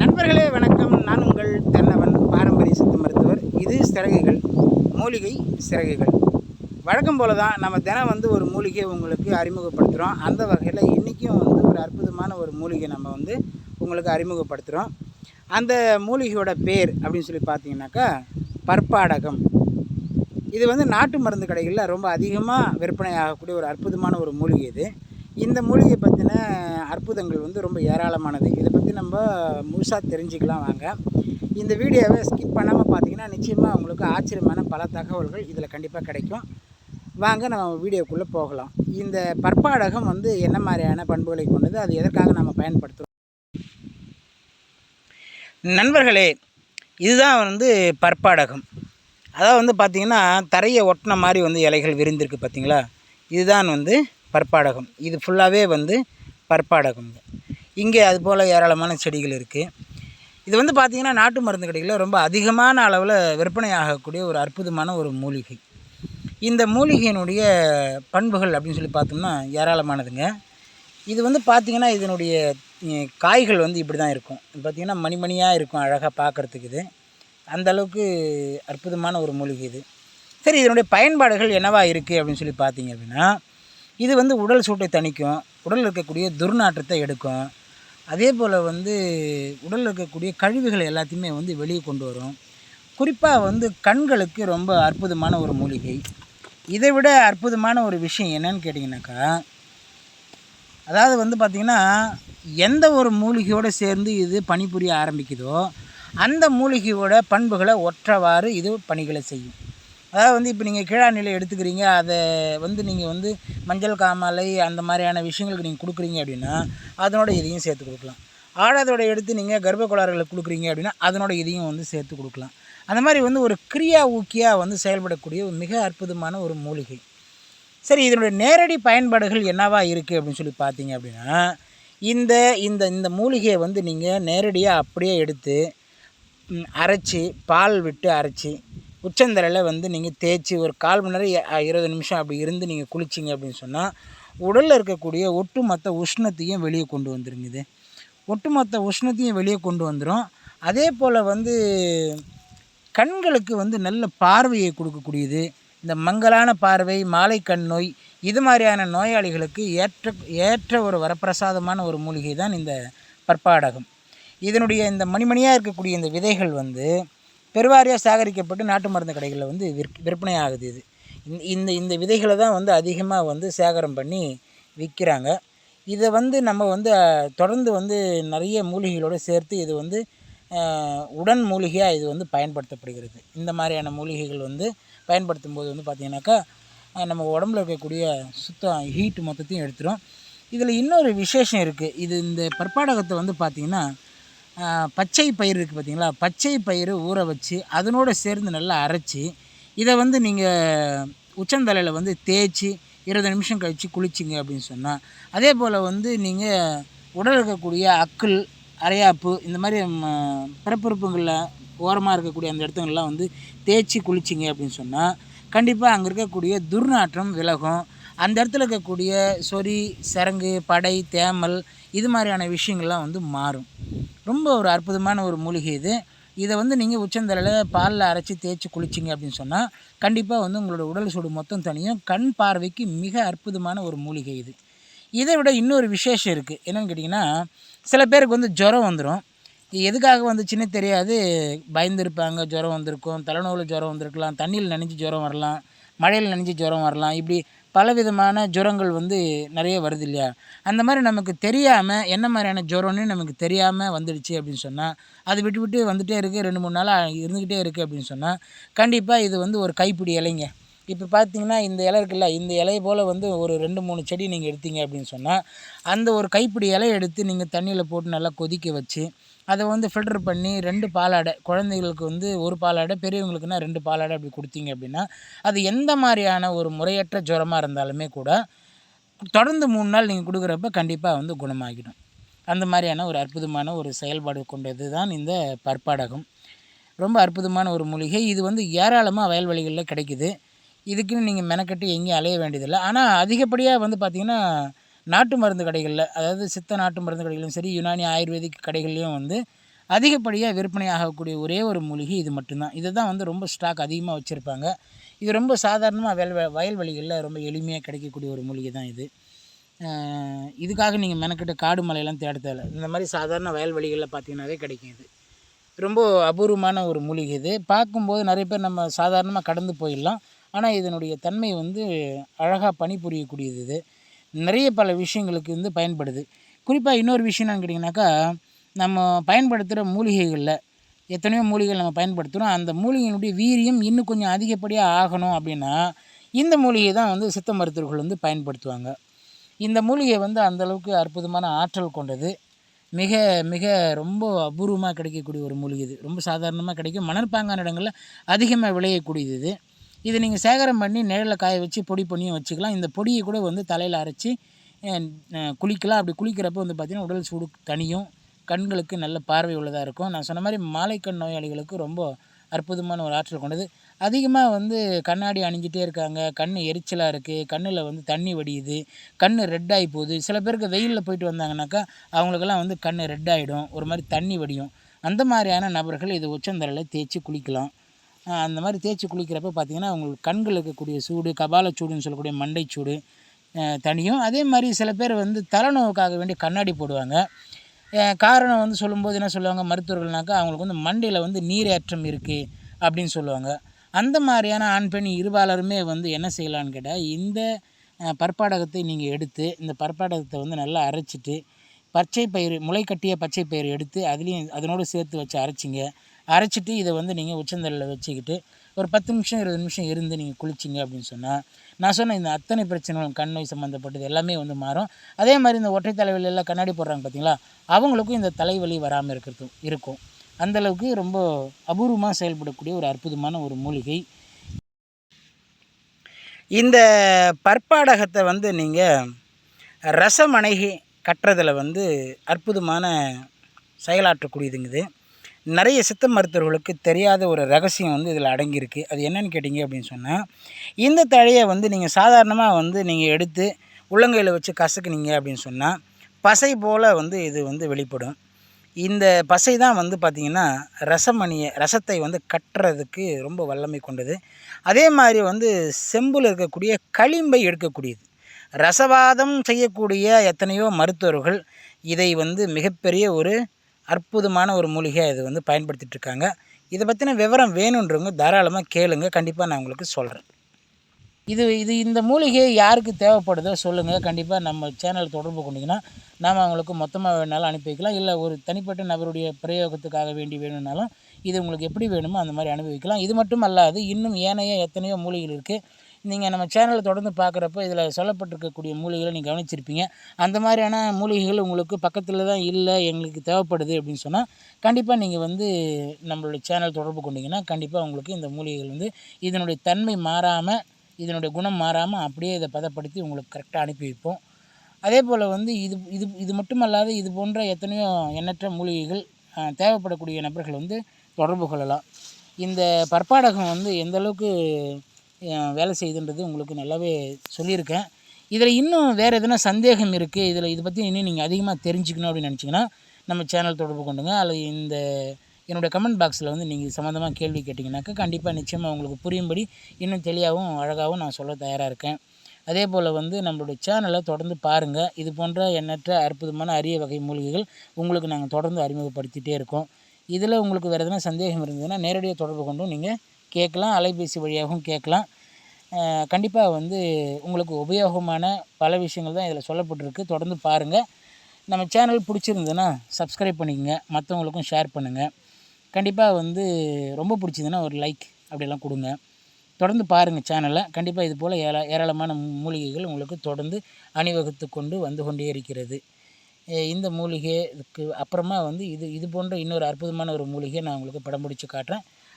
நண்பர்களே வணக்கம். நான் உங்கள் தென்னவன் பாரம்பரிய சித்த மருத்துவர். இது சிறகுகள் மூலிகை சிறகுகள். வழக்கம் போல தான் நம்ம தினம் வந்து ஒரு மூலிகையை உங்களுக்கு அறிமுகப்படுத்துகிறோம் அந்த வகையில் இன்றைக்கும் வந்து ஒரு அற்புதமான ஒரு மூலிகை நம்ம வந்து உங்களுக்கு அறிமுகப்படுத்துகிறோம் அந்த மூலிகையோட பேர் அப்படின்னு சொல்லி பார்த்தீங்கன்னாக்கா பற்பாடகம். இது வந்து நாட்டு மருந்து கடைகளில் ரொம்ப அதிகமாக விற்பனை ஆகக்கூடிய ஒரு அற்புதமான ஒரு மூலிகை இது. இந்த மூலிகை பற்றின அற்புதங்கள் வந்து ரொம்ப ஏராளமானது. இதை பற்றி நம்ம முழுசாக தெரிஞ்சுக்கலாம் வாங்க. இந்த வீடியோவை ஸ்கிப் பண்ணாமல் பார்த்தீங்கன்னா நிச்சயமாக உங்களுக்கு ஆச்சரியமான பல தகவல்கள் இதில் கண்டிப்பாக கிடைக்கும். வாங்க நம்ம வீடியோக்குள்ளே போகலாம். இந்த பற்பாடகம் வந்து என்ன மாதிரியான பண்புகளை கொண்டது அது எதற்காக நம்ம பயன்படுத்துகிறோம் நண்பர்களே இதுதான் வந்து பற்பாடகம். அதாவது வந்து பார்த்திங்கன்னா தரையை ஒட்டின மாதிரி வந்து இலைகள் விரிந்திருக்கு பார்த்திங்களா இதுதான் வந்து பற்பாடகம். இது ஃபுல்லாகவே வந்து பற்பாடகம். இங்கே அது போல் ஏராளமான செடிகள் இருக்குது இது வந்து பார்த்திங்கன்னா நாட்டு மருந்து கடைகளில் ரொம்ப அதிகமான அளவில் விற்பனை ஆகக்கூடிய ஒரு அற்புதமான ஒரு மூலிகை. இந்த மூலிகையினுடைய பண்புகள் அப்படின்னு சொல்லி பார்த்தோம்னா ஏராளமானதுங்க. இது வந்து பார்த்திங்கன்னா இதனுடைய காய்கள் வந்து இப்படி தான் இருக்கும். இது பார்த்திங்கன்னா மணிமணியாக இருக்கும் அழகாக பார்க்குறதுக்கு இது. அந்த அளவுக்கு அற்புதமான ஒரு மூலிகை இது. சரி இதனுடைய பயன்பாடுகள் என்னவா இருக்குது அப்படின்னு சொல்லி பார்த்தீங்க அப்படின்னா இது வந்து உடல் சூட்டை தணிக்கும். உடலில் இருக்கக்கூடிய துர்நாற்றத்தை எடுக்கும். அதே போல் வந்து உடலில் இருக்கக்கூடிய கழிவுகள் எல்லாத்தையுமே வந்து வெளியே கொண்டு வரும். குறிப்பாக வந்து கண்களுக்கு ரொம்ப அற்புதமான ஒரு மூலிகை. இதை விட அற்புதமான ஒரு விஷயம் என்னன்னு கேட்டிங்கனாக்கா அதாவது வந்து பார்த்திங்கன்னா எந்த ஒரு மூலிகையோடு சேர்ந்து இது பணிபுரிய ஆரம்பிக்குதோ அந்த மூலிகையோட பண்புகளை ஒற்றவாறு இது பணிகளை செய்யும். அதாவது வந்து இப்போ நீங்கள் கீழா நிலை எடுத்துக்கிறீங்க அதை வந்து நீங்கள் வந்து மஞ்சள் காமாலை அந்த மாதிரியான விஷயங்களுக்கு நீங்கள் கொடுக்குறீங்க அப்படின்னா அதனோட இதையும் சேர்த்து கொடுக்கலாம். ஆடாதோட எடுத்து நீங்கள் கர்ப்ப கோளாறுகளை கொடுக்குறீங்க அப்படின்னா அதனோட இதையும் வந்து சேர்த்து கொடுக்கலாம். அந்த மாதிரி வந்து ஒரு கிரியா ஊக்கியாக வந்து செயல்படக்கூடிய ஒரு மிக அற்புதமான ஒரு மூலிகை. சரி இதனுடைய நேரடி பயன்பாடுகள் என்னவாக இருக்குது அப்படின்னு சொல்லி பார்த்தீங்க அப்படின்னா இந்த இந்த இந்த மூலிகையை வந்து நீங்கள் நேரடியாக அப்படியே எடுத்து அரைச்சி பால் விட்டு அரைச்சி உச்சந்தலையில் வந்து நீங்கள் தேய்ச்சி ஒரு கால் மணி நேரம் இருபது நிமிஷம் அப்படி இருந்து நீங்கள் குளிச்சிங்க அப்படின்னு சொன்னால் உடலில் இருக்கக்கூடிய ஒட்டுமொத்த உஷ்ணத்தையும் வெளியே கொண்டு வந்துருங்க இது ஒட்டுமொத்த உஷ்ணத்தையும் வெளியே கொண்டு வந்துடும் அதே போல் வந்து கண்களுக்கு வந்து நல்ல பார்வையை கொடுக்கக்கூடியது. இந்த மங்கலான பார்வை மாலை கண் நோய் இது மாதிரியான நோயாளிகளுக்கு ஏற்ற ஏற்ற ஒரு வரப்பிரசாதமான ஒரு மூலிகை தான் இந்த பற்பாடகம். இதனுடைய இந்த மணிமணியாக இருக்கக்கூடிய இந்த விதைகள் வந்து பெருவாரியாக சேகரிக்கப்பட்டு நாட்டு மருந்து கடைகளில் வந்து விற் விற்பனை ஆகுது இது. இந்த இந்த இந்த விதைகளை தான் வந்து அதிகமாக வந்து சேகரம் பண்ணி விற்கிறாங்க. இதை வந்து நம்ம வந்து தொடர்ந்து வந்து நிறைய மூலிகைகளோடு சேர்த்து இது வந்து உடன் மூலிகையாக இது வந்து பயன்படுத்தப்படுகிறது. இந்த மாதிரியான மூலிகைகள் வந்து பயன்படுத்தும் போது வந்து பார்த்திங்கனாக்கா நம்ம உடம்புல இருக்கக்கூடிய சுத்தம் ஹீட் மொத்தத்தையும் எடுத்துரும். இதில் இன்னொரு விசேஷம் இருக்குது. இது இந்த பற்பாடகத்தை வந்து பார்த்திங்கன்னா பச்சை பயிர் இருக்குது பார்த்தீங்களா? பச்சை பயிர் ஊற வச்சு அதனோடு சேர்ந்து நல்லா அரைச்சி இதை வந்து நீங்கள் உச்சந்தலையில் வந்து தேய்ச்சி இருபது நிமிஷம் கழித்து குளிச்சிங்க அப்படின்னு சொன்னால் அதே போல் வந்து நீங்கள் உடல் இருக்கக்கூடிய அக்குள் அரையாப்பு இந்த மாதிரி ம, பிறப்புறுப்புங்களில் ஓரமாக இருக்கக்கூடிய அந்த இடத்துங்கள்லாம் வந்து தேய்ச்சி குளிச்சிங்க அப்படின்னு சொன்னால் கண்டிப்பாக அங்கே இருக்கக்கூடிய துர்நாற்றம் விலகும். அந்த இடத்துல இருக்கக்கூடிய சொறி சரங்கு படை தேமல் இது மாதிரியான விஷயங்கள்லாம் வந்து மாறும். ரொம்ப ஒரு அற்புதமான ஒரு மூலிகை இது. இதை வந்து நீங்கள் உச்சந்தலையில் பாலில் அரைச்சி தேய்ச்சி குளிச்சிங்க அப்படின்னு சொன்னால் கண்டிப்பாக வந்து உங்களோட உடல் சூடு மொத்தம் தனியும் கண் பார்வைக்கு மிக அற்புதமான ஒரு மூலிகை இது. இதை விட இன்னொரு விசேஷம் இருக்குது என்னென்னு கேட்டிங்கன்னா சில பேருக்கு வந்து ஜுரம் வந்துடும் எதுக்காக வந்துச்சுன்னு தெரியாது. பயந்துருப்பாங்க ஜுரம் வந்திருக்கும். தலைநோவில் ஜுரம் வந்திருக்கலாம். தண்ணியில் நனைஞ்சு ஜுரம் வரலாம். மழையில் நனைஞ்சு ஜுரம் வரலாம். இப்படி பலவிதமான ஜுரங்கள் வந்து நிறைய வருது இல்லையா அந்த மாதிரி நமக்கு தெரியாமல் என்ன மாதிரியான ஜுரம்னு நமக்கு தெரியாமல் வந்துடுச்சு அப்படின்னு சொன்னால் அது விட்டு விட்டு வந்துகிட்டே இருக்குது ரெண்டு மூணு நாளாக இருந்துக்கிட்டே இருக்குது அப்படின்னு சொன்னால் கண்டிப்பாக இது வந்து ஒரு கைப்பிடி இலைங்க. இப்போ பார்த்தீங்கன்னா இந்த இலை இருக்குல்ல இந்த இலையை போல் வந்து ஒரு ரெண்டு மூணு செடி நீங்கள் எடுத்தீங்க அப்படின்னு சொன்னால் அந்த ஒரு கைப்பிடி இலையை எடுத்து நீங்கள் தண்ணியில் போட்டு நல்லா கொதிக்க வச்சு அதை வந்து ஃபில்டர் பண்ணி ரெண்டு பாலாடை குழந்தைகளுக்கு வந்து ஒரு பாலாடை பெரியவங்களுக்குன்னா ரெண்டு பாலாடை அப்படி கொடுத்தீங்க அப்படின்னா அது எந்த மாதிரியான ஒரு முறையற்ற ஜுரமாக இருந்தாலுமே கூட தொடர்ந்து மூணு நாள் நீங்கள் கொடுக்குறப்ப கண்டிப்பாக வந்து குணமாகிடும். அந்த மாதிரியான ஒரு அற்புதமான ஒரு செயல்பாடு கொண்டது தான் இந்த பற்பாடகம். ரொம்ப அற்புதமான ஒரு மூலிகை. இது வந்து ஏராளமாக வயல்வெளிகளில் கிடைக்குது. இதுக்குன்னு நீங்கள் மெனக்கட்டு எங்கேயும் அலைய வேண்டியதில்லை. ஆனால் அதிகப்படியாக வந்து பார்த்திங்கன்னா நாட்டு மருந்து கடைகளில் அதாவது சித்த நாட்டு மருந்து கடைகளிலும் சரி யுனானி ஆயுர்வேதிக் கடைகள்லையும் வந்து அதிகப்படியாக விற்பனை ஆகக்கூடிய ஒரே ஒரு மூலிகை இது மட்டும்தான். இதை தான் வந்து ரொம்ப ஸ்டாக் அதிகமாக வச்சுருப்பாங்க. இது ரொம்ப சாதாரணமாக வயல் வயல்வெளிகளில் ரொம்ப எளிமையாக கிடைக்கக்கூடிய ஒரு மூலிகை தான் இது. இதுக்காக நீங்கள் மெனக்கிட்ட காடு மலையெல்லாம் தேட தேவை இந்த மாதிரி சாதாரண வயல்வெளிகளில் பார்த்தீங்கன்னாவே கிடைக்கும் இது. ரொம்ப அபூர்வமான ஒரு மூலிகை இது. பார்க்கும்போது நிறைய பேர் நம்ம சாதாரணமாக கடந்து போயிடலாம். ஆனால் இதனுடைய தன்மை வந்து அழகாக பணிபுரியக்கூடியது இது. நிறைய பல விஷயங்களுக்கு வந்து பயன்படுது. குறிப்பாக இன்னொரு விஷயம் என்னன்னு கேட்டிங்கனாக்கா நம்ம பயன்படுத்துகிற மூலிகைகளில் எத்தனையோ மூலிகைகள் நம்ம பயன்படுத்துகிறோம் அந்த மூலிகையினுடைய வீரியம் இன்னும் கொஞ்சம் அதிகப்படியாக ஆகணும் அப்படின்னா இந்த மூலிகை தான் வந்து சித்த மருத்துவர்கள் வந்து பயன்படுத்துவாங்க. இந்த மூலிகை வந்து அந்தளவுக்கு அற்புதமான ஆற்றல் கொண்டது. மிக மிக ரொம்ப அபூர்வமாக கிடைக்கக்கூடிய ஒரு மூலிகை இது. ரொம்ப சாதாரணமாக கிடைக்கும். மணற்பாங்கான இடங்களில் அதிகமாக விளையக்கூடியது இது. இதை நீங்கள் சேகரம் பண்ணி நிழலில் காய வச்சு பொடி பண்ணியும் வச்சுக்கலாம். இந்த பொடியை கூட வந்து தலையில் அரைச்சி குளிக்கலாம். அப்படி குளிக்கிறப்போ வந்து பார்த்திங்கன்னா உடல் சூடு தனியும் கண்களுக்கு நல்ல பார்வை உள்ளதாக இருக்கும். நான் சொன்ன மாதிரி மாலைக்கண் நோயாளிகளுக்கு ரொம்ப அற்புதமான ஒரு ஆற்றல் கொண்டது. அதிகமாக வந்து கண்ணாடி அணிஞ்சிட்டே இருக்காங்க. கண் எரிச்சலாக இருக்குது கண்ணில் வந்து தண்ணி வடியுது. கண் ரெட் ஆகி போகுது. சில பேருக்கு வெயிலில் போயிட்டு வந்தாங்கனாக்கா அவங்களுக்கெல்லாம் வந்து கண் ரெட் ஆகிடும் ஒரு மாதிரி தண்ணி வடியும். அந்த மாதிரியான நபர்கள் இது உச்சந்தலையில் தேய்ச்சி குளிக்கலாம். அந்த மாதிரி தேய்ச்சி குளிக்கிறப்ப பார்த்தீங்கன்னா அவங்களுக்கு கண்கள் இருக்கக்கூடிய சூடு கபால சூடுன்னு சொல்லக்கூடிய மண்டை சூடு தனியும். தணியும் அதே மாதிரி சில பேர் வந்து தலைநோவுக்காக வேண்டி கண்ணாடி போடுவாங்க. காரணம் வந்து சொல்லும்போது என்ன சொல்லுவாங்க? மருத்துவர்கள்னாக்கா அவங்களுக்கு வந்து மண்டையில் வந்து நீரேற்றம் இருக்குது அப்படின்னு சொல்லுவாங்க. அந்த மாதிரியான ஆண் பெண் இருபாலருமே வந்து என்ன செய்யலான்னு கேட்டால் இந்த பற்பாடகத்தை நீங்கள் எடுத்து இந்த பற்பாடகத்தை வந்து நல்லா அரைச்சிட்டு பச்சை பயிறு முளை கட்டிய பச்சை பயிர் எடுத்து அதுலேயும் அதனோடு சேர்த்து வச்சு அரைச்சிங்க. அரைச்சிட்டு இதை வந்து நீங்கள் உச்சந்தலையில் வச்சுக்கிட்டு ஒரு பத்து நிமிஷம் இருபது நிமிஷம் இருந்து நீங்கள் குளிச்சிங்க அப்படின்னு சொன்னால் நான் சொன்ன இந்த அத்தனை பிரச்சனைகளும் கண் நோய் சம்மந்தப்பட்டது எல்லாமே வந்து மாறும். அதே மாதிரி இந்த ஒற்றை தலைவலி எல்லாம் கண்ணாடி போடுறாங்க பார்த்தீங்களா அவங்களுக்கும் இந்த தலைவலி வராமல் இருக்கிறது இருக்கும். அந்தளவுக்கு ரொம்ப அபூர்வமாக செயல்படக்கூடிய ஒரு அற்புதமான ஒரு மூலிகை. இந்த பற்பாடகத்தை வந்து நீங்கள் ரசமனைகி கட்டுறதில் வந்து அற்புதமான செயலாற்றக்கூடியதுங்குது நிறைய சித்த மருத்துவர்களுக்கு தெரியாத ஒரு ரகசியம் வந்து இதில் அடங்கியிருக்கு. அது என்னென்னு கேட்டிங்க அப்படின்னு சொன்னால் இந்த தழையை வந்து நீங்கள் சாதாரணமாக வந்து நீங்கள் எடுத்து உள்ளங்கையில் வச்சு கசக்குனீங்க அப்படின்னு சொன்னால் பசை போல் வந்து இது வந்து வெளிப்படும். இந்த பசை தான் வந்து பார்த்திங்கன்னா ரசமணியை ரசத்தை வந்து கட்டுறதுக்கு ரொம்ப வல்லமை கொண்டது. அதே மாதிரி வந்து செம்பில் இருக்கக்கூடிய களிம்பை எடுக்கக்கூடியது. ரசவாதம் செய்யக்கூடிய எத்தனையோ மருத்துவர்கள் இதை வந்து மிகப்பெரிய ஒரு அற்புதமான ஒரு மூலிகையாக இது வந்து பயன்படுத்திகிட்டு இருக்காங்க இதை பற்றின விவரம் வேணுன்றவங்க தாராளமாக கேளுங்க. கண்டிப்பாக நான் உங்களுக்கு சொல்கிறேன் இது இது இந்த மூலிகை யாருக்கு தேவைப்படுதோ சொல்லுங்கள் கண்டிப்பாக நம்ம சேனல் தொடர்பு கொண்டிங்கன்னா நாம் அவங்களுக்கு மொத்தமாக வேணாலும் அனுப்பி வைக்கலாம். இல்லை ஒரு தனிப்பட்ட நபருடைய பிரயோகத்துக்காக வேண்டி வேணும்னாலும் இது உங்களுக்கு எப்படி வேணுமோ அந்த மாதிரி அனுப்பி வைக்கலாம் இது மட்டும் அல்லாது இன்னும் ஏனைய எத்தனையோ மூலிகைகள் இருக்குது நீங்கள் நம்ம சேனலை தொடர்ந்து பார்க்குறப்ப இதில் சொல்லப்பட்டிருக்கக்கூடிய மூலிகைகளை நீங்கள் கவனிச்சிருப்பீங்க. அந்த மாதிரியான மூலிகைகள் உங்களுக்கு பக்கத்தில் தான் இல்லை எங்களுக்கு தேவைப்படுது அப்படின்னு சொன்னால் கண்டிப்பாக நீங்கள் வந்து நம்மளுடைய சேனல் தொடர்பு கொண்டீங்கன்னா கண்டிப்பாக உங்களுக்கு இந்த மூலிகைகள் வந்து இதனுடைய தன்மை மாறாமல் இதனுடைய குணம் மாறாமல் அப்படியே இதை பதப்படுத்தி உங்களுக்கு கரெக்டாக அனுப்பி வைப்போம். அதே போல் வந்து இது இது இது மட்டுமல்லாது இது போன்ற எத்தனையோ எண்ணற்ற மூலிகைகள் தேவைப்படக்கூடிய நபர்கள் வந்து தொடர்பு கொள்ளலாம். இந்த பற்பாடகம் வந்து எந்தளவுக்கு வேலை செய்யுதுன்றது உங்களுக்கு நல்லாவே சொல்லியிருக்கேன். இதில் இன்னும் வேறு எதனா சந்தேகம் இருக்குது இதில் இதை பற்றி இன்னும் நீங்கள் அதிகமாக தெரிஞ்சுக்கணும் அப்படின்னு நினச்சிங்கன்னா நம்ம சேனல் தொடர்பு கொண்டுங்க. அல்லது இந்த என்னுடைய கமெண்ட் பாக்ஸில் வந்து நீங்கள் சம்மந்தமாக கேள்வி கேட்டிங்கனாக்கா கண்டிப்பாக நிச்சயமாக உங்களுக்கு புரியும்படி இன்னும் தெளிவாகவும் அழகாகவும் நான் சொல்ல தயாராக இருக்கேன். அதே போல் வந்து நம்மளுடைய சேனலை தொடர்ந்து பாருங்கள் இது போன்ற எண்ணற்ற அற்புதமான அரிய வகை மூலிகைகள் உங்களுக்கு நாங்கள் தொடர்ந்து அறிமுகப்படுத்திகிட்டே இருக்கோம். இதில் உங்களுக்கு வேறு எதனா சந்தேகம் இருந்ததுன்னா நேரடியாக தொடர்பு கொண்டும் நீங்கள் கேட்கலாம் அலைபேசி வழியாகவும் கேட்கலாம். கண்டிப்பாக வந்து உங்களுக்கு உபயோகமான பல விஷயங்கள் தான் இதில் சொல்லப்பட்டிருக்கு. தொடர்ந்து பாருங்கள் நம்ம சேனல் பிடிச்சிருந்ததுன்னா சப்ஸ்கிரைப் பண்ணிக்கங்க. மற்றவங்களுக்கும் ஷேர் பண்ணுங்கள் கண்டிப்பாக வந்து ரொம்ப பிடிச்சதுன்னா ஒரு லைக் அப்படியெல்லாம் கொடுங்க. தொடர்ந்து பாருங்கள் சேனலை. கண்டிப்பாக இது போல் ஏரா ஏராளமான மூலிகைகள் உங்களுக்கு தொடர்ந்து அணிவகுத்து கொண்டு வந்து கொண்டே இருக்கிறது. இந்த மூலிகைக்கு அப்புறமா வந்து இது இது போன்ற இன்னொரு அற்புதமான ஒரு மூலிகையை நான் உங்களுக்கு படம் பிடிச்சி காட்டுறேன்.